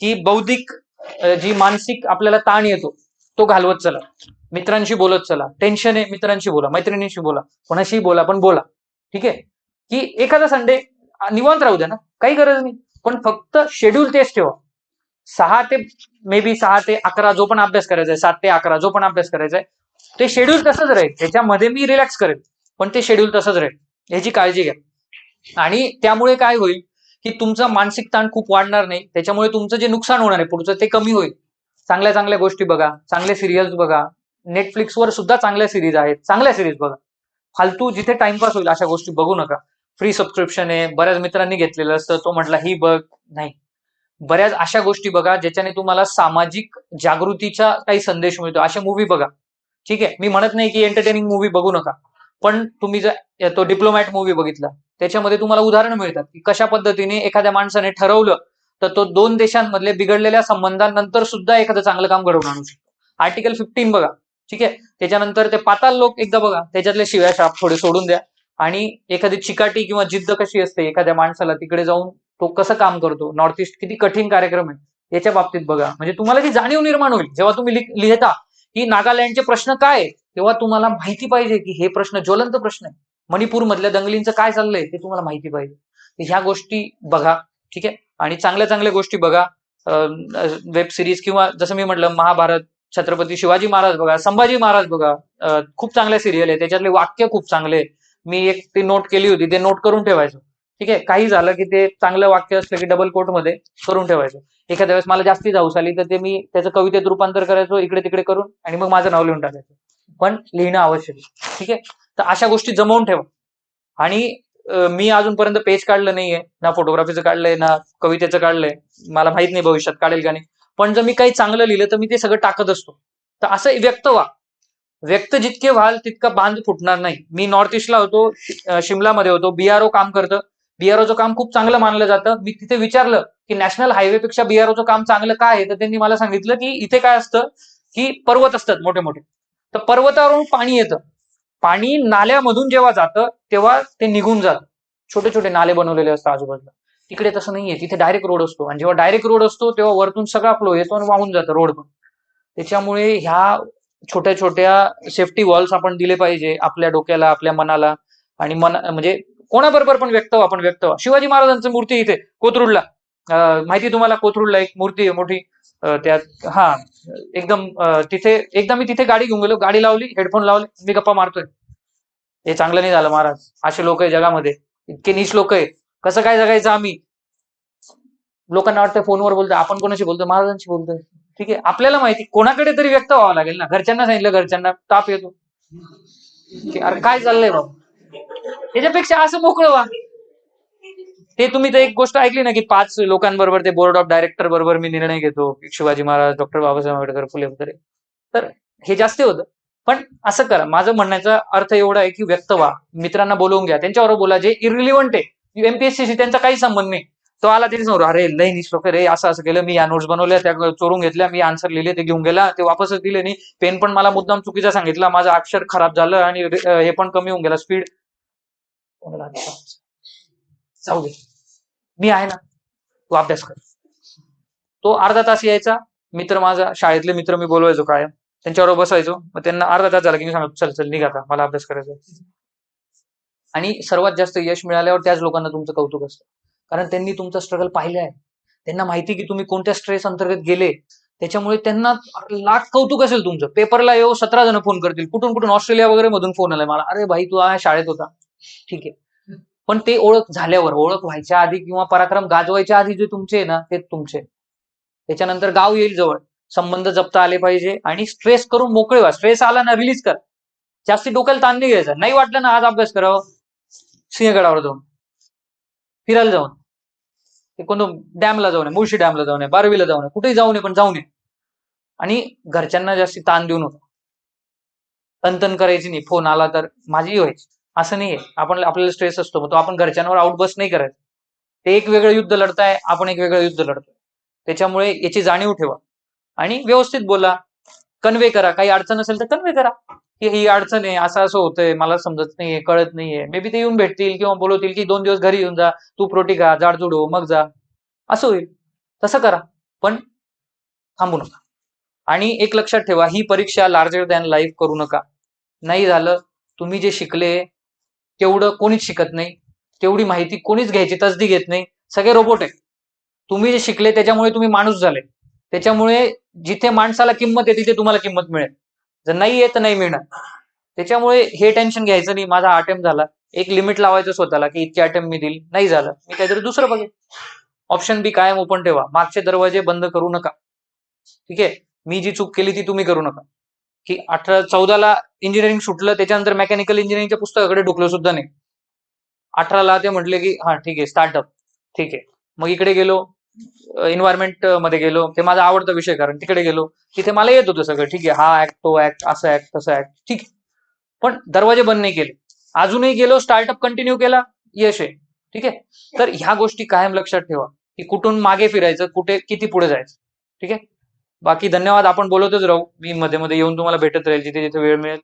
की बौद्धिक जी मानसिक आपल्याला ताण येतो तो घालवत चला. मित्रांशी बोलत चला. टेन्शन आहे मित्रांशी बोला. मैत्रिणींशी बोला. कोणाशी बोला पण बोला. ठीक आहे? की एखादा संडे निवांत राहू द्या ना. काही गरज नाही. पण फक्त शेड्यूल तेच ठेवा. सहा ते मे बी सहा ते अकरा जो पण अभ्यास करायचा आहे सात ते अकरा जो पण अभ्यास करायचा आहे ते शेड्यूल तसंच राहील. त्याच्यामध्ये मी रिलॅक्स करेल पण ते शेड्यूल तसंच राहील. याची काळजी घ्या. आणि त्यामुळे काय होईल? की तुमचा मानसिक ताण खूप वाढणार नाही. त्याच्यामुळे तुमचं जे नुकसान होणार आहे पुढचं ते कमी होईल. चांगल्या चांगल्या गोष्टी बघा चांगले सिरियल्स बघा. नेटफ्लिक्सवर सुद्धा चांगल्या सिरीज आहेत. चांगल्या सिरीज बघा. फालतू जिथे टाइमपास होईल अशा गोष्टी बघू नका. फ्री सबस्क्रिप्शन आहे. बऱ्याच मित्रांनी घेतलेलं असतं. तो म्हटला ही बघ. नाही. बऱ्याच अशा गोष्टी बघा ज्याच्याने तुम्हाला सामाजिक जागृतीचा काही संदेश मिळतो. अशा मूवी बघा. ठीक आहे? मी म्हणत नाही की एंटरटेनिंग मूवी बघू नका. पण तुम्ही जर तो डिप्लोमॅट मूवी बघितला त्याच्यामध्ये तुम्हाला उदाहरण मिळतात की कशा पद्धतीने एखाद्या माणसाने ठरवलं तर तो दोन देशांमधले बिघडलेल्या संबंधांनंतर सुद्धा एखादं चांगलं काम घडवून आणू शकतो. आर्टिकल फिफ्टीन बघा ठीक आहे? त्याच्यानंतर ते पाताल लोक एकदा बघा त्याच्यातले शिव्या शाप थोडे सोडून द्या. आणि एखादी चिकाटी किंवा जिद्द कशी असते एखाद्या माणसाला तिकडे जाऊन तो कसं काम करतो? नॉर्थ ईस्ट किती कठीण कार्यक्रम आहे. याच्या बाबतीत बघा. म्हणजे तुम्हाला ती जाणीव निर्माण होईल. जेव्हा तुम्ही लिहिता की नागालँडचे प्रश्न काय तेव्हा तुम्हाला माहिती पाहिजे की हे प्रश्न ज्वलंत प्रश्न आहे. मणिपूर मधल्या दंगलींचं काय चाललंय ते तुम्हाला माहिती पाहिजे. ह्या गोष्टी बघा ठीक आहे? आणि चांगल्या चांगल्या गोष्टी बघा. वेब सिरीज किंवा जसं मी म्हटलं महाभारत छत्रपती शिवाजी महाराज बघा संभाजी महाराज बघा. खूप चांगल्या सिरियल आहे त्याच्यातले वाक्य खूप चांगले मी एक ती नोट केली होती ते नोट करून ठेवायचं. ठीक आहे काही झालं की ते चांगलं वाक्य असलं की डबल कोटमध्ये करून ठेवायचं. एखाद्या वेळेस मला जास्ती जाऊस आली तर ते मी त्याचं कवितेत रूपांतर करायचो इकडे तिकडे करून आणि मग माझं नाव लिहून टाकायचं. पण लिहिणं आवश्यक आहे. ठीक आहे? तर अशा गोष्टी जमवून ठेवा. आणि मी अजूनपर्यंत पेज काढलं नाहीये ना फोटोग्राफीचं काढलंय ना कवितेचं काढलंय. मला माहीत नाही भविष्यात काढेल का नाही. पण जर मी काही चांगलं लिहिलं तर मी ते सगळं टाकत असतो. तर असं व्यक्त व्हा. व्यक्त जितके व्हाल तितका बांध फुटणार नाही. मी नॉर्थ ईस्टला होतो शि- अं, शिमलामध्ये होतो. बीआरओ काम करतं. बीआरओचं काम खूप चांगलं मानलं जातं. मी तिथे विचारलं की नॅशनल हायवे पेक्षा बीआरओचं काम चांगलं काय आहे? तर त्यांनी मला सांगितलं की इथे काय असतं की पर्वत असतात मोठे मोठे तर पर्वतावरून पाणी येतं. पाणी नाल्यामधून जेव्हा जातं तेव्हा ते निघून जातं. छोटे छोटे नाले बनवलेले असतात आजूबाजूला. तिकडे तसं नाहीये. तिथे डायरेक्ट रोड असतो. आणि जेव्हा डायरेक्ट रोड असतो तेव्हा वरतून सगळा फ्लो येतो आणि वाहून जातं रोड पण. त्याच्यामुळे ह्या छोट्या छोट्या सेफ्टी वॉल्स आपण दिले पाहिजे आपल्या डोक्याला आपल्या मनाला. आणि मन म्हणजे कोणाबरोबर पण व्यक्त व्हा आपण व्यक्त व्हा शिवाजी महाराजांची मूर्ती इथे कोथरूडला. माहिती तुम्हाला कोथरूडला एक मूर्ती आहे मोठी. त्यात हा एकदम तिथे एकदा मी तिथे गाडी घेऊन गेलो गाडी लावली हेडफोन लावले मी गप्पा मारतोय. हे चांगलं नाही झालं महाराज. असे लोक आहे जगामध्ये. इतके नीच लोक आहे. कसं काय जगायचं आम्ही? लोकांना वाटतं फोनवर बोलतोय आपण कोणाशी बोलतोय? महाराजांशी बोलतोय. ठीक आहे. आपल्याला माहिती कोणाकडे तरी व्यक्त व्हावं लागेल ना. घरच्यांना सांगितलं घरच्यांना ताप येतो. अरे काय चाललंय बाबा त्याच्यापेक्षा असं मोकळं व्हा. ते तुम्ही तर एक गोष्ट ऐकली ना की पाच लोकांबरोबर ते बोर्ड ऑफ डायरेक्टर बरोबर मी निर्णय घेतो शिवाजी महाराज डॉक्टर बाबासाहेब आंबेडकर फुले वगैरे. तर हे जास्त होतं. पण असं करा. माझं म्हणण्याचा अर्थ एवढा आहे की व्यक्त व्हा. मित्रांना बोलवून घ्या. त्यांच्यावर बोला. जे इरिलिव्हंट आहे. एमपीएससीशी त्यांचा काही संबंध नाही. तो आला तरी समोर अरे लई निश्लोक रे. असं असं केलं. मी या नोट्स बनवल्या. त्या चोरून घेतल्या. मी आन्सर लिहिले. ते घेऊन गेला. ते वापसच दिले नाही. पेन पण मला मुद्दाम चुकीचा सांगितला. माझं अक्षर खराब झालं आणि हे पण कमी होऊन गेला. स्पीड जाऊ दे. मी आहे ना तू अभ्यास कर. तो अर्धा तास यायचा. मित्र माझा शाळेतले मित्र मी बोलवायचो कायम. त्यांच्याबरोबर बसायचो. मग त्यांना अर्धा तास झाला की मी सांगतो चल चल निघा आता. मला अभ्यास करायचा आणि सर्वात जास्त यश मिळाल्यावर त्याच लोकांना तुमचं कौतुक असतं. कारण त्यांनी तुमचं स्ट्रगल पाहिले आहे. त्यांना माहिती की तुम्ही कोणत्या स्ट्रेस अंतर्गत गेले. त्याच्यामुळे त्यांना लाख कौतुक असेल तुमचं. पेपरला येऊ सतरा जण फोन करतील. कुठून कुठून? ऑस्ट्रेलिया वगैरे मधून फोन आलाय मला. अरे भाई तू आ शाळेत होता. ठीक आहे. पण ते ओळख झाल्यावर ओळख व्हायच्या आधी किंवा पराक्रम गाजवायच्या आधी जे तुमचे आहे ना ते तुमचे. त्याच्यानंतर गाव येईल जवळ. संबंध जपता आले पाहिजे आणि स्ट्रेस करून मोकळे व्हा. स्ट्रेस आला ना रिलीज कर. जास्ती डोक्याला ताण नाही घ्यायचा. नाही वाटलं ना आज अभ्यास करावं. सिंहगडावर जाऊन. फिरायला जाऊन. ते कोणतं डॅमला जाऊन मुळशी डॅमला जाऊन आहे बारवीला जाऊन आहे कुठेही जाऊन पण जाऊन ये. आणि घरच्यांना जास्ती ताण देऊ नका. तनतन करायची नाही फोन आला तर माझी व्हायची. असं नाहीये. आपण आपल्याला स्ट्रेस असतो. मग तो आपण घरच्यांवर आउटबस नाही करत. ते एक वेगळं युद्ध लढताय आपण एक वेगळं युद्ध लढतोय. त्याच्यामुळे याची जाणीव ठेवा. आणि व्यवस्थित बोला. कन्वे करा. काही अडचण असेल तर कन्वे करा. की ही अडचण आहे असं असं होतंय मला समजत नाहीये कळत नाहीये. मे बी ते येऊन भेटतील किंवा बोलवतील की दोन दिवस घरी येऊन जा तू प्रोटी खा जाडजूड हो मग जा. असं होईल. तसं करा. पण थांबू नका. आणि एक लक्षात ठेवा ही परीक्षा लार्जर दॅन लाईफ करू नका. नाही झालं तुम्ही जे शिकले तेवढं कोणीच शिकत नाही. तेवढी माहिती कोणीच घ्यायची तसदी घेत नाही. सगळे रोबोट आहेत. तुम्ही जे शिकले त्याच्यामुळे तुम्ही माणूस झाले. त्याच्यामुळे जिथे माणसाला किंमत आहे तिथे तुम्हाला किंमत मिळेल. जर नाही आहे तर नाही मिळणार. त्याच्यामुळे हे टेन्शन घ्यायचं नाही. माझा अटेम्प्ट झाला. एक लिमिट लावायचं स्वतःला की इतके अटेम्प्ट मी देईल. नाही झालं. मी काहीतरी दुसरं बघेन. ऑप्शन बी कायम ओपन ठेवा. मागचे दरवाजे बंद करू नका. ठीक आहे? मी जी चूक केली ती तुम्ही करू नका. की अठरा चौदाला इंजिनिअरिंग सुटलं त्याच्यानंतर मेकॅनिकल इंजिनिअरिंगच्या पुस्तकाकडे ढुकलं सुद्धा नाही. अठराला ते म्हटले की हा ठीक आहे स्टार्टअप ठीक आहे. मग इकडे गेलो एन्व्हायरमेंटमध्ये गेलो. ते माझा आवडता विषय कारण तिकडे गेलो. तिथे मला येत होतं सगळं ठीक आहे हा ऍक्ट तो ऍक्ट असं ऍक्ट तसं ऍक्ट ठीक आहे. पण दरवाजे बंद नाही केले. अजूनही गेलो स्टार्टअप कंटिन्यू केला यश आहे. ठीक आहे. तर ह्या गोष्टी कायम लक्षात ठेवा की कुठून मागे फिरायचं कुठे किती पुढे जायचं. ठीक आहे. बाकी धन्यवाद आपण बोलतच राहू. मी मध्ये मध्ये येऊन तुम्हाला भेटत राहील जिथे जिथे वेळ मिळेल.